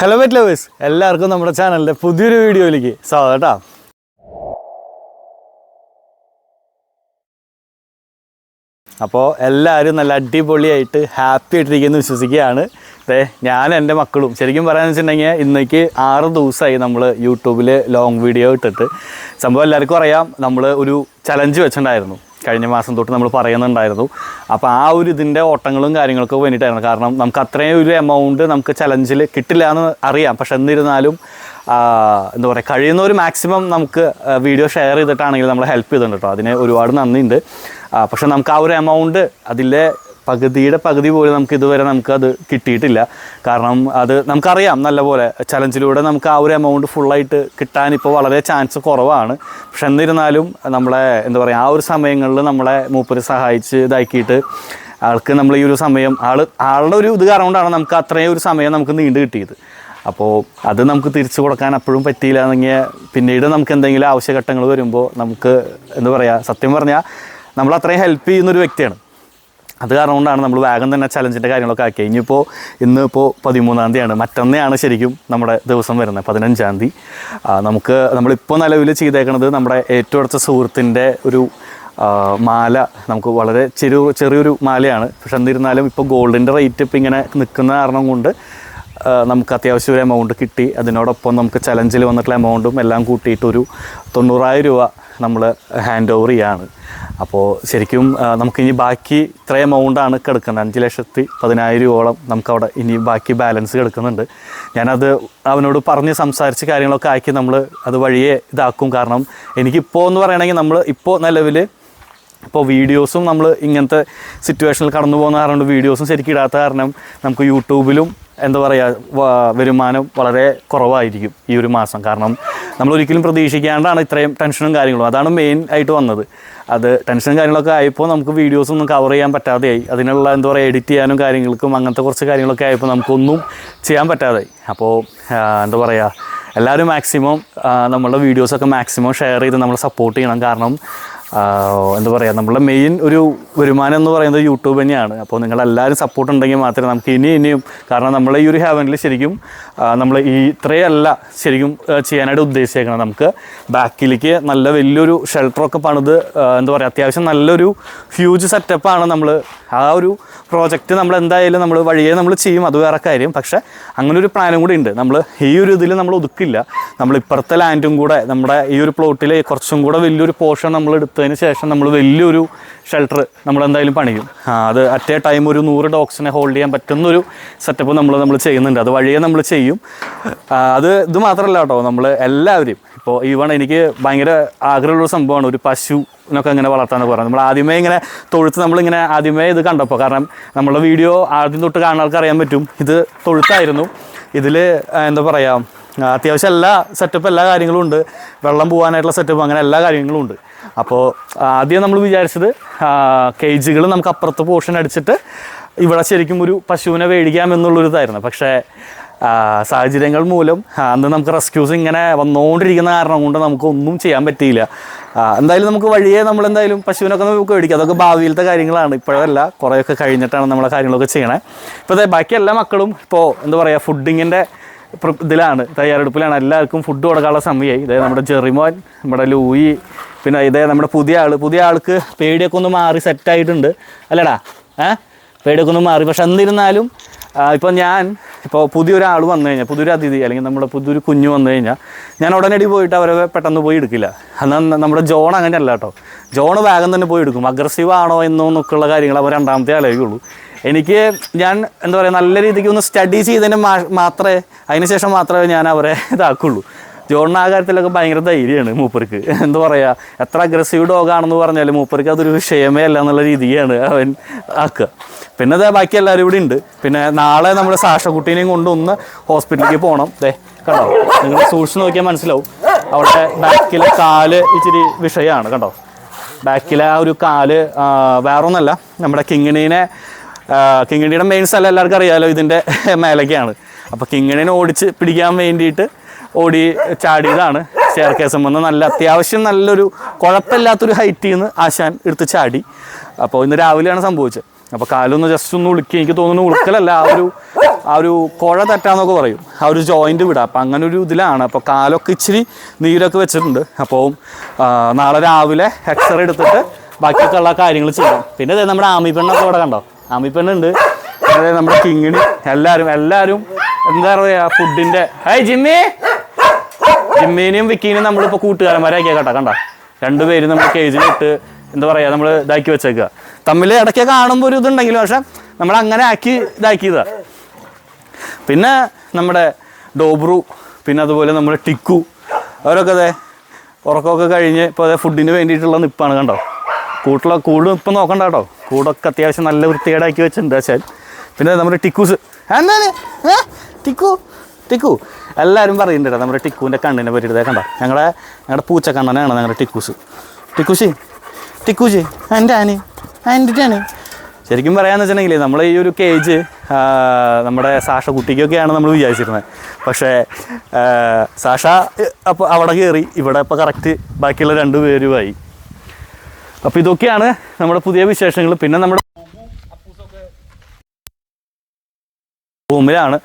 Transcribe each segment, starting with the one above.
Hello wet lovers എല്ലാവർക്കും നമ്മുടെ ചാനലിന്റെ പുതിയൊരു വീഡിയോയിലേക്ക് സ്വാഗതം കേട്ടോ. അപ്പോൾ എല്ലാവരും നല്ല അടിപൊളിയായിട്ട് ഹാപ്പി ആയിട്ടിരിക്കുന്നു വിശ്വസിക്കുകയാണ്. ദേ ഞാൻ എന്റെ മക്കളും. ശരിക്കും പറയാമെന്ന് വെച്ചിട്ടുണ്ടെങ്കിൽ ഇന്നേക്ക് ആറ് ദിവസമായി നമ്മൾ യൂട്യൂബിൽ ലോങ് വീഡിയോ ഇട്ടിട്ട്. സംഭവം എല്ലാവർക്കും അറിയാം. നമ്മൾ ഒരു ചലഞ്ച് വെച്ചിട്ടുണ്ടായിരുന്നു. കഴിഞ്ഞ മാസം തൊട്ട് നമ്മൾ പറയുന്നുണ്ടായിരുന്നു. അപ്പോൾ ആ ഒരു ഇതിന്റെ ഓട്ടങ്ങളും കാര്യങ്ങൾക്കും വേണ്ടിയിട്ടായിരുന്നു. കാരണം നമുക്ക് അത്രയും ഒരു എമൗണ്ട് നമുക്ക് ചലഞ്ചിൽ കിട്ടില്ല എന്ന് അറിയാം. പക്ഷെ എന്നിരുന്നാലും എന്താ പറയുക കഴിയുന്ന ഒരു മാക്സിമം നമുക്ക് വീഡിയോ ഷെയർ ചെയ്തിട്ടാണെങ്കിൽ നമ്മൾ ഹെൽപ്പ് ചെയ്തിട്ടുണ്ട് കേട്ടോ അതിന് ഒരുപാട് നന്ദിയുണ്ട്. പക്ഷെ നമുക്ക് ആ ഒരു എമൗണ്ട് അതിലെ പകുതിയുടെ പകുതി പോലും നമുക്ക് ഇതുവരെ നമുക്ക് അത് കിട്ടിയിട്ടില്ല. കാരണം അത് നമുക്കറിയാം നല്ലപോലെ ചലഞ്ചിലൂടെ നമുക്ക് ആ ഒരു എമൗണ്ട് ഫുള്ളായിട്ട് കിട്ടാൻ ഇപ്പോൾ വളരെ ചാൻസ് കുറവാണ്. പക്ഷെ എന്നിരുന്നാലും നമ്മളെ എന്താ പറയുക ആ ഒരു സമയങ്ങളിൽ നമ്മളെ മൂപ്പര് സഹായിച്ച് ഇതാക്കിയിട്ട് ആൾക്ക് നമ്മൾ ഈ ഒരു സമയം ആൾ ആളുടെ ഒരു ഇത് കാരണം നമുക്ക് അത്രയും ഒരു സമയം നമുക്ക് നീണ്ടു കിട്ടിയത്. അപ്പോൾ അത് നമുക്ക് തിരിച്ചു കൊടുക്കാൻ അപ്പോഴും പറ്റിയില്ല എന്നെങ്കിൽ പിന്നീട് നമുക്ക് എന്തെങ്കിലും ആവശ്യഘട്ടങ്ങൾ വരുമ്പോൾ നമുക്ക് എന്താ പറയുക സത്യം പറഞ്ഞാൽ നമ്മൾ അത്രയും ഹെൽപ്പ് ചെയ്യുന്നൊരു വ്യക്തിയാണ്. അത് കാരണം കൊണ്ടാണ് നമ്മൾ വേഗം തന്നെ ചലഞ്ചിന്റെ കാര്യങ്ങളൊക്കെ ആക്കി ഇനിയിപ്പോൾ ഇന്നിപ്പോൾ പതിമൂന്നാം തീയതിയാണ്. മറ്റന്നെയാണ് ശരിക്കും നമ്മുടെ ദിവസം വരുന്നത് പതിനഞ്ചാം തീയതി. നമുക്ക് നമ്മളിപ്പോൾ നിലവിൽ ചെയ്തേക്കുന്നത് നമ്മുടെ ഏറ്റവും അടുത്ത സുഹൃത്തിന്റെ ഒരു മാല നമുക്ക് വളരെ ചെറു ചെറിയൊരു മാലയാണ്. പക്ഷെ എന്നിരുന്നാലും ഇപ്പോൾ ഗോൾഡിന്റെ റേറ്റ് ഇപ്പോൾ ഇങ്ങനെ നിൽക്കുന്ന കാരണം കൊണ്ട് നമുക്ക് അത്യാവശ്യം ഒരു എമൗണ്ട് കിട്ടി. അതിനോടൊപ്പം നമുക്ക് ചലഞ്ചിൽ വന്നിട്ടുള്ള എമൗണ്ടും എല്ലാം കൂട്ടിയിട്ടൊരു തൊണ്ണൂറായിരം രൂപ നമ്മൾ ഹാൻഡ് ഓവർ ചെയ്യാണ്. അപ്പോൾ ശരിക്കും നമുക്ക് നമുക്കിനി ബാക്കി ഇത്ര എമൗണ്ടാണ് കിടക്കുന്നത്. അഞ്ച് ലക്ഷത്തി പതിനായിരം രൂപയോളം നമുക്കവിടെ ഇനി ബാക്കി ബാലൻസ് കിടക്കുന്നുണ്ട്. ഞാനത് അവനോട് പറഞ്ഞ് സംസാരിച്ച് കാര്യങ്ങളൊക്കെ ആക്കി നമ്മൾ അത് വഴിയെ ഇതാക്കും. കാരണം എനിക്കിപ്പോൾ എന്ന് പറയുകയാണെങ്കിൽ നമ്മൾ ഇപ്പോൾ നിലവിൽ ഇപ്പോൾ വീഡിയോസും നമ്മൾ ഇങ്ങനത്തെ സിറ്റുവേഷനിൽ കടന്നു പോകുന്ന കാരണം വീഡിയോസും ശരിക്കും ഇടാത്ത കാരണം നമുക്ക് യൂട്യൂബിലും എന്താ പറയുക വരുമാനം വളരെ കുറവായിരിക്കും ഈ ഒരു മാസം. കാരണം നമ്മൾ ഒരിക്കലും പ്രതീക്ഷിക്കാണ്ടാണ് ഇത്രയും ടെൻഷനും കാര്യങ്ങളും. അതാണ് മെയിൻ ആയിട്ട് വന്നത്. അത് ടെൻഷനും കാര്യങ്ങളൊക്കെ ആയപ്പോൾ നമുക്ക് വീഡിയോസ് ഒന്നും കവർ ചെയ്യാൻ പറ്റാതെയായി. അതിനുള്ള എന്താ പറയുക എഡിറ്റ് ചെയ്യാനും കാര്യങ്ങൾക്കും അങ്ങനത്തെ കുറച്ച് കാര്യങ്ങളൊക്കെ ആയപ്പോൾ നമുക്കൊന്നും ചെയ്യാൻ പറ്റാതായി അപ്പോൾ എന്താ പറയുക എല്ലാവരും മാക്സിമം നമ്മളുടെ വീഡിയോസൊക്കെ മാക്സിമം ഷെയർ ചെയ്ത് നമ്മളെ സപ്പോർട്ട് ചെയ്യണം. കാരണം എന്താ പറയുക നമ്മളുടെ മെയിൻ ഒരു വരുമാനം എന്ന് പറയുന്നത് യൂട്യൂബ് തന്നെയാണ്. അപ്പോൾ നിങ്ങളെല്ലാവരും സപ്പോർട്ട് ഉണ്ടെങ്കിൽ മാത്രമേ നമുക്ക് ഇനി ഇനിയും കാരണം നമ്മൾ ഈ ഒരു ഹാവനിൽ ശരിക്കും നമ്മൾ ഈ ഇത്രയല്ല ശരിക്കും ചെയ്യാനായിട്ട് ഉദ്ദേശിച്ചേക്കണം നമുക്ക് ബാക്കിലേക്ക് നല്ല വലിയൊരു ഷെൽട്ടറൊക്കെ പണിത് എന്താ പറയുക അത്യാവശ്യം നല്ലൊരു ഹ്യൂജ് സെറ്റപ്പാണ് നമ്മൾ ആ ഒരു പ്രോജക്റ്റ് നമ്മൾ എന്തായാലും നമ്മൾ വഴിയെ നമ്മൾ ചെയ്യും അത് വേറെ കാര്യം. പക്ഷേ അങ്ങനെ ഒരു പ്ലാനും കൂടി ഉണ്ട്. നമ്മൾ ഈ ഒരു ഇതിൽ നമ്മൾ ഒതുക്കില്ല. നമ്മൾ ഇപ്പുറത്തെ ലാൻഡും കൂടെ നമ്മുടെ ഈ ഒരു പ്ലോട്ടിൽ കുറച്ചും കൂടെ വലിയൊരു പോർഷൻ നമ്മൾ എടുത്തതിന് ശേഷം നമ്മൾ വലിയൊരു ഷെൽട്ടർ നമ്മൾ എന്തായാലും പണിയും അത് അറ്റ് എ ടൈം ഒരു നൂറ് ഡോഗ്സിനെ ഹോൾഡ് ചെയ്യാൻ പറ്റുന്നൊരു സെറ്റപ്പ് നമ്മൾ നമ്മൾ ചെയ്യുന്നുണ്ട്. അത് വഴിയെ നമ്മൾ ചെയ്യും. അത് ഇത് മാത്രമല്ല കേട്ടോ. നമ്മൾ എല്ലാവരും ഇപ്പോൾ ഈവൺ എനിക്ക് ഭയങ്കര ആഗ്രഹമുള്ള സംഭവമാണ്. ഒരു പശു ൊക്കെ ഇങ്ങനെ വളർത്താന്ന് പറയുന്നത് നമ്മൾ ആദ്യമേ ഇങ്ങനെ തൊഴുത്ത് നമ്മളിങ്ങനെ ആദ്യമേ ഇത് കണ്ടപ്പോൾ കാരണം നമ്മളെ വീഡിയോ ആദ്യം തൊട്ട് കാണാൻ അറിയാൻ പറ്റും. ഇത് തൊഴുത്തായിരുന്നു. ഇതിൽ എന്താ പറയുക അത്യാവശ്യം എല്ലാ സെറ്റപ്പ് എല്ലാ കാര്യങ്ങളും ഉണ്ട്. വെള്ളം പോകാനായിട്ടുള്ള സെറ്റപ്പ് അങ്ങനെ എല്ലാ കാര്യങ്ങളും ഉണ്ട്. അപ്പോൾ ആദ്യം നമ്മൾ വിചാരിച്ചത് കേജുകൾ നമുക്ക് അപ്പുറത്ത് പോർഷൻ അടിച്ചിട്ട് ഇവിടെ ശരിക്കും ഒരു പശുവിനെ മേടിക്കാം എന്നുള്ളൊരിതായിരുന്നു. പക്ഷേ സാഹചര്യങ്ങൾ മൂലം അന്ന് നമുക്ക് റെസ്ക്യൂസ് ഇങ്ങനെ വന്നുകൊണ്ടിരിക്കുന്ന കാരണം കൊണ്ട് നമുക്ക് ഒന്നും ചെയ്യാൻ പറ്റിയില്ല. എന്തായാലും നമുക്ക് വഴിയെ നമ്മൾ എന്തായാലും പശുവിനൊക്കെ നമുക്ക് മേടിക്കാം. അതൊക്കെ ഭാവിയിലത്തെ കാര്യങ്ങളാണ്. ഇപ്പോഴല്ല കുറേയൊക്കെ കഴിഞ്ഞിട്ടാണ് നമ്മളെ കാര്യങ്ങളൊക്കെ ചെയ്യണേ. ഇപ്പോൾ ബാക്കി എല്ലാ മക്കളും ഇപ്പോൾ എന്താ പറയുക ഫുഡിങ്ങിന്റെ ഇതിലാണ് തയ്യാറെടുപ്പിലാണ്. എല്ലാവർക്കും ഫുഡ് കൊടുക്കാനുള്ള സമയമായി ഇതായത് നമ്മുടെ ജെറിമോൻ നമ്മുടെ ലൂയി പിന്നെ ഇതേ നമ്മുടെ പുതിയ ആൾ പുതിയ ആൾക്ക് പേടിയൊക്കെ ഒന്ന് മാറി സെറ്റായിട്ടുണ്ട് അല്ലടാ ഏ? പേടിയൊക്കെ ഒന്ന് മാറി. പക്ഷെ എന്നിരുന്നാലും ഇപ്പോൾ ഞാൻ ഇപ്പോൾ പുതിയൊരാൾ വന്നു കഴിഞ്ഞാൽ പുതിയൊരു അതിഥി അല്ലെങ്കിൽ നമ്മുടെ പുതിയൊരു കുഞ്ഞ് വന്നു കഴിഞ്ഞാൽ ഞാൻ ഉടനടി പോയിട്ട് അവരെ പെട്ടെന്ന് പോയി എടുക്കില്ല. എന്നാൽ നമ്മുടെ ജോൺ അങ്ങനെയല്ല കേട്ടോ. ജോൺ വേഗം തന്നെ പോയി എടുക്കും. അഗ്രസീവ് ആണോ എന്നോ എന്നൊക്കെയുള്ള കാര്യങ്ങൾ അവർ രണ്ടാമത്തെ ആലോചിക്കുള്ളൂ. എനിക്ക് ഞാൻ എന്താ പറയുക നല്ല രീതിക്ക് ഒന്ന് സ്റ്റഡി ചെയ്തതിന് മാത്രമേ അതിനുശേഷം മാത്രമേ ഞാൻ അവരെ ഇതാക്കുള്ളൂ. ജോണിന് ആ കാര്യത്തിലൊക്കെ ഭയങ്കര ധൈര്യമാണ് മൂപ്പർക്ക്. എന്താ പറയുക എത്ര അഗ്രസീവ് ഡോഗാണെന്ന് പറഞ്ഞാലും മൂപ്പർക്ക് അതൊരു വിഷയമേ അല്ല എന്നുള്ള രീതിയാണ് അവൻ ആക്കുക. പിന്നെ അതേ ബാക്കി എല്ലാവരും ഇവിടെ ഉണ്ട്. പിന്നെ നാളെ നമ്മുടെ കൊണ്ട് ഒന്ന് ഹോസ്പിറ്റലിലേക്ക് പോകണം ദേ കണ്ടോ? നിങ്ങൾ സൂക്ഷിച്ച് നോക്കിയാൽ മനസ്സിലാവും. അവിടെ ബാക്കിലെ കാൽ ഇച്ചിരി വിഷയമാണ് കണ്ടോ? ബാക്കിലെ ആ ഒരു കാൽ വേറൊന്നല്ല. നമ്മുടെ കിങ്ങിണീനെ കിങ്ങിണിയുടെ മെയിൻ അല്ല എല്ലാവർക്കും അറിയാമല്ലോ ഇതിന്റെ മേലേക്കാണ് അപ്പോൾ കിങ്ങിണിനെ ഓടിച്ച് പിടിക്കാൻ വേണ്ടിയിട്ട് ഓടി ചാടിയതാണ്. സ്റ്റെയർ കേസം വന്ന് നല്ല അത്യാവശ്യം നല്ലൊരു കുഴപ്പമില്ലാത്തൊരു ഹൈറ്റിൽ നിന്ന് ആശാൻ എടുത്ത് ചാടി. അപ്പോൾ ഇന്ന് രാവിലെയാണ് സംഭവിച്ചത്. അപ്പോൾ കാലൊന്ന് ജസ്റ്റ് ഒന്ന് ഉളുക്കി. എനിക്ക് തോന്നുന്നു ഉളുക്കലല്ല ആ ഒരു ആ ഒരു കുഴ തെറ്റാന്നൊക്കെ പറയും. ആ ഒരു ജോയിന്റ് വിടാം. അപ്പോൾ അങ്ങനെ ഒരു ഇതിലാണ്. അപ്പോൾ കാലൊക്കെ ഇച്ചിരി നീരൊക്കെ വെച്ചിട്ടുണ്ട്. അപ്പോൾ നാളെ രാവിലെ എക്സ്റേ എടുത്തിട്ട് ബാക്കിയൊക്കെ ഉള്ള കാര്യങ്ങൾ ചെയ്യാം. പിന്നെ ദേ നമ്മുടെ ആമി പെണ്ണൊക്കെ ഇവിടെ കണ്ടോ? ആമി പെണ്ണുണ്ട്. അതായത് നമ്മുടെ കിങ്ങിണി. എല്ലാവരും എല്ലാവരും എന്താ പറയുക ഫുഡിന്റെ ഹൈ ജിമ്മി! ജിമ്മീനെയും വിക്കീനെയും നമ്മളിപ്പോൾ കൂട്ടുകാരന്മാരാക്കിയ കേട്ടോ കണ്ട? രണ്ടുപേരും നമ്മൾ കേജിലിട്ട് എന്താ പറയുക നമ്മൾ ഇതാക്കി വെച്ചേക്കുക തമ്മിൽ ഇടയ്ക്ക് കാണുമ്പോൾ ഒരു ഇതുണ്ടെങ്കിലും പക്ഷെ നമ്മൾ അങ്ങനെ ആക്കി ഇതാക്കിയതാ. പിന്നെ നമ്മുടെ ഡോബ്രു പിന്നെ അതുപോലെ നമ്മുടെ ടിക്കു അവരൊക്കെ അതെ ഉറക്കമൊക്കെ കഴിഞ്ഞ് ഇപ്പോൾ അതെ ഫുഡിന് വേണ്ടിയിട്ടുള്ള നിപ്പാണ് കണ്ടോ? കൂട്ടുള്ള കൂട് ഇപ്പം നോക്കണ്ട കേട്ടോ. കൂടൊക്കെ അത്യാവശ്യം നല്ല വൃത്തികേടാക്കി വെച്ചിട്ടുണ്ട് വെച്ചാൽ പിന്നെ നമ്മുടെ ടിക്കൂസ്. എന്താണ്? ടിക്കു? ടിക്കു. എല്ലാവരും പറയുന്നുണ്ട് കേട്ടോ നമ്മുടെ ടിക്കുവിന്റെ കണ്ണിനെ പറ്റിയിട്ട്. കണ്ടോ ഞങ്ങളുടെ ഞങ്ങളുടെ പൂച്ചക്കണ്ണനാണ് ഞങ്ങളുടെ ടിക്കൂസ്. ടിക്കുശി ടിക്കൂജി എന്റെ ആനി എന്റെ ആനി. ശരിക്കും പറയാമെന്ന് വെച്ചിട്ടുണ്ടെങ്കിൽ നമ്മൾ ഈ ഒരു കേജ് നമ്മുടെ സാഷ കുട്ടിക്കൊക്കെയാണ് നമ്മൾ വിചാരിച്ചിരുന്നത് പക്ഷേ സാഷ അപ്പോൾ അവിടെ കയറി ഇവിടെ ഇപ്പോൾ കറക്റ്റ് ബാക്കിയുള്ള രണ്ട് പേരുമായി. അപ്പോൾ ഇതൊക്കെയാണ് നമ്മുടെ പുതിയ വിശേഷങ്ങൾ പിന്നെ നമ്മുടെ റൂമിലാണ്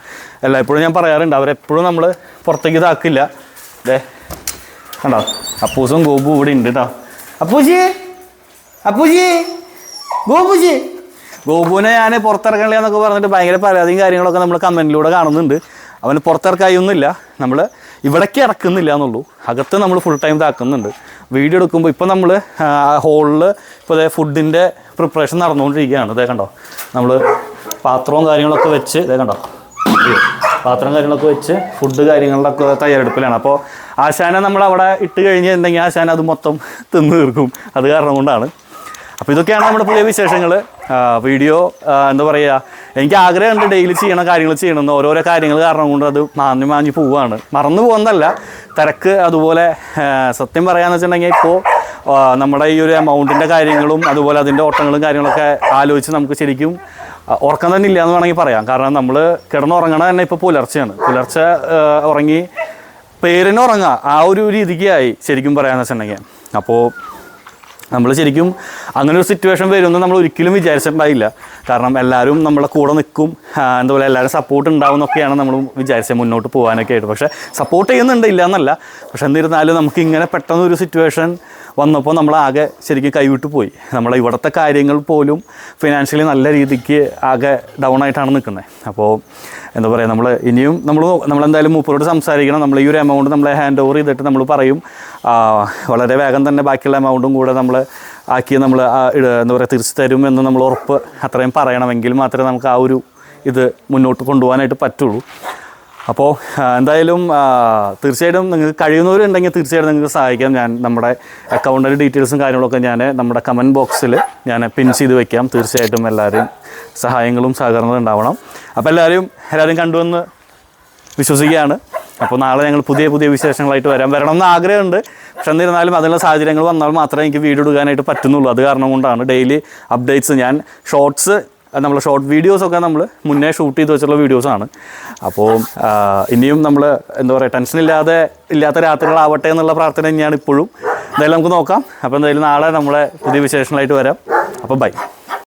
അല്ല എപ്പോഴും ഞാൻ പറയാറുണ്ട് അവരെപ്പോഴും നമ്മൾ പുറത്തേക്ക് ഇതാക്കില്ല. അതെ കണ്ടോ? അപ്പൂസും ഗോപു ഇവിടെ ഉണ്ട് കേട്ടോ അപ്പൂജി അപ്പൂജി ഗോപുജി ഗോപുവിനെ ഞാൻ പുറത്തിറക്കണില്ല എന്നൊക്കെ പറഞ്ഞിട്ട് ഭയങ്കര പരാതിയും കാര്യങ്ങളൊക്കെ നമ്മൾ കമന്റിലൂടെ കാണുന്നുണ്ട്. അവന് പുറത്തിറക്കായൊന്നുമില്ല. നമ്മൾ ഇവിടേക്ക് ഇറക്കുന്നില്ല എന്നുള്ളൂ. അകത്ത് നമ്മൾ ഫുൾ ടൈം ഇതാക്കുന്നുണ്ട്. വീഡിയോ എടുക്കുമ്പോൾ ഇപ്പോൾ നമ്മൾ ഹോളിൽ ഇപ്പോൾ ഫുഡിന്റെ പ്രിപ്പറേഷൻ നടന്നുകൊണ്ടിരിക്കുകയാണ്. ഇതേ കണ്ടോ? നമ്മൾ പാത്രവും കാര്യങ്ങളൊക്കെ വെച്ച് ഇതേ കണ്ടോ? പാത്രം കാര്യങ്ങളൊക്കെ വെച്ച് ഫുഡ് കാര്യങ്ങളിലൊക്കെ തയ്യാറെടുപ്പിലാണ്. അപ്പോൾ ആശാനെ നമ്മൾ അവിടെ ഇട്ട് കഴിഞ്ഞിട്ടുണ്ടെങ്കിൽ ആശാന അത് മൊത്തം തിന്ന് തീർക്കും. അത് കാരണം കൊണ്ടാണ്. അപ്പോൾ ഇതൊക്കെയാണ് നമ്മുടെ പുതിയ വിശേഷങ്ങൾ വീഡിയോ എന്താ പറയുക എനിക്ക് ആഗ്രഹമുണ്ട് ഡെയിലി ചെയ്യണ കാര്യങ്ങൾ ചെയ്യണമെന്ന്. ഓരോരോ കാര്യങ്ങൾ കാരണം കൊണ്ട് അത് മാഞ്ഞു മാഞ്ഞു പോവുകയാണ് മറന്നു പോകുന്നതല്ല. തിരക്ക് അതുപോലെ സത്യം പറയാന്ന് വെച്ചിട്ടുണ്ടെങ്കിൽ ഇപ്പോൾ നമ്മുടെ ഈ ഒരു എമൗണ്ടിന്റെ കാര്യങ്ങളും അതുപോലെ അതിന്റെ ഓട്ടങ്ങളും കാര്യങ്ങളൊക്കെ ആലോചിച്ച് നമുക്ക് ശരിക്കും ഉറക്കം തന്നെ ഇല്ല എന്ന് വേണമെങ്കിൽ പറയാം. കാരണം നമ്മൾ കിടന്നുറങ്ങണ തന്നെ ഇപ്പോൾ പുലർച്ചെയാണ്. പുലർച്ച ഉറങ്ങി പേരിന് ഉറങ്ങുക ആ ഒരു രീതിക്കായി ശരിക്കും പറയാമെന്ന് വെച്ചിട്ടുണ്ടെങ്കിൽ. അപ്പോൾ നമ്മൾ ശരിക്കും അങ്ങനെ ഒരു സിറ്റുവേഷൻ വരുമെന്ന് നമ്മൾ ഒരിക്കലും വിചാരിച്ചിട്ടുണ്ടായില്ല. കാരണം എല്ലാവരും നമ്മളെ കൂടെ നിൽക്കും. എന്താ പറയുക എല്ലാവരും സപ്പോർട്ട് ഉണ്ടാവും എന്നൊക്കെയാണ് നമ്മൾ വിചാരിച്ചത് മുന്നോട്ട് പോകാനൊക്കെ ആയിട്ട്. പക്ഷേ സപ്പോർട്ട് ചെയ്യുന്നുണ്ട് ഇല്ല എന്നല്ല. പക്ഷെ എന്നിരുന്നാലും നമുക്ക് ഇങ്ങനെ പെട്ടെന്ന് ഒരു സിറ്റുവേഷൻ വന്നപ്പോൾ നമ്മൾ ആകെ ശരിക്കും കൈവിട്ട് പോയി. നമ്മളെ ഇവിടുത്തെ കാര്യങ്ങൾ പോലും ഫിനാൻഷ്യലി നല്ല രീതിക്ക് ആകെ ഡൗൺ ആയിട്ടാണ് നിൽക്കുന്നത്. അപ്പോൾ എന്താ പറയുക നമ്മൾ ഇനിയും നമ്മൾ നമ്മളെന്തായാലും മൂപ്പരോട് സംസാരിക്കണം. നമ്മൾ ഈ ഒരു എമൗണ്ട് നമ്മളെ ഹാൻഡ് ഓവർ ചെയ്തിട്ട് നമ്മൾ പറയും. വളരെ വേഗം തന്നെ ബാക്കിയുള്ള എമൗണ്ടും കൂടെ നമ്മൾ ആക്കി നമ്മൾ എന്താ പറയുക തിരിച്ചു തരും എന്ന് നമ്മൾ ഉറപ്പ് അത്രയും പറയണമെങ്കിൽ മാത്രമേ നമുക്ക് ആ ഒരു ഇത് മുന്നോട്ട് കൊണ്ടുപോകാനായിട്ട് പറ്റുള്ളൂ. അപ്പോൾ എന്തായാലും തീർച്ചയായിട്ടും നിങ്ങൾക്ക് കഴിയുന്നവരുണ്ടെങ്കിൽ തീർച്ചയായിട്ടും നിങ്ങൾക്ക് സഹായിക്കാം. ഞാൻ നമ്മുടെ അക്കൗണ്ടിന്റെ ഡീറ്റെയിൽസും കാര്യങ്ങളൊക്കെ ഞാൻ നമ്മുടെ കമന്റ് ബോക്സിൽ ഞാൻ പിൻ ചെയ്ത് വെക്കാം. തീർച്ചയായിട്ടും എല്ലാവരും സഹായങ്ങളും സഹകരണങ്ങളും ഉണ്ടാവണം. അപ്പോൾ എല്ലാവരും എല്ലാവരും കണ്ടുവന്ന് വിശ്വസിക്കുകയാണ്. അപ്പോൾ നാളെ ഞങ്ങൾ പുതിയ പുതിയ വിശേഷങ്ങളായിട്ട് വരാൻ വരണം എന്ന് ആഗ്രഹമുണ്ട്. പക്ഷെ എന്നിരുന്നാലും അതിനുള്ള സാഹചര്യങ്ങൾ വന്നാൽ മാത്രമേ എനിക്ക് വീഡിയോ എടുക്കാനായിട്ട് പറ്റുന്നുള്ളൂ. അത് കാരണം കൊണ്ടാണ് ഡെയിലി അപ്ഡേറ്റ്സ് ഞാൻ ഷോർട്സ് നമ്മൾ ഷോർട്ട് വീഡിയോസൊക്കെ നമ്മൾ മുന്നേ ഷൂട്ട് ചെയ്ത് വെച്ചുള്ള വീഡിയോസാണ് അപ്പോൾ ഇനിയും നമ്മൾ എന്താ പറയുക ടെൻഷൻ ഇല്ലാതെ ഇല്ലാത്ത രാത്രികളാവട്ടെ എന്നുള്ള പ്രാർത്ഥന തന്നെയാണ് ഇപ്പോഴും. എന്തായാലും നമുക്ക് നോക്കാം. അപ്പോൾ എന്തായാലും നാളെ നമ്മളെ പുതിയ വിശേഷങ്ങളായിട്ട് വരാം. അപ്പോൾ ബൈ.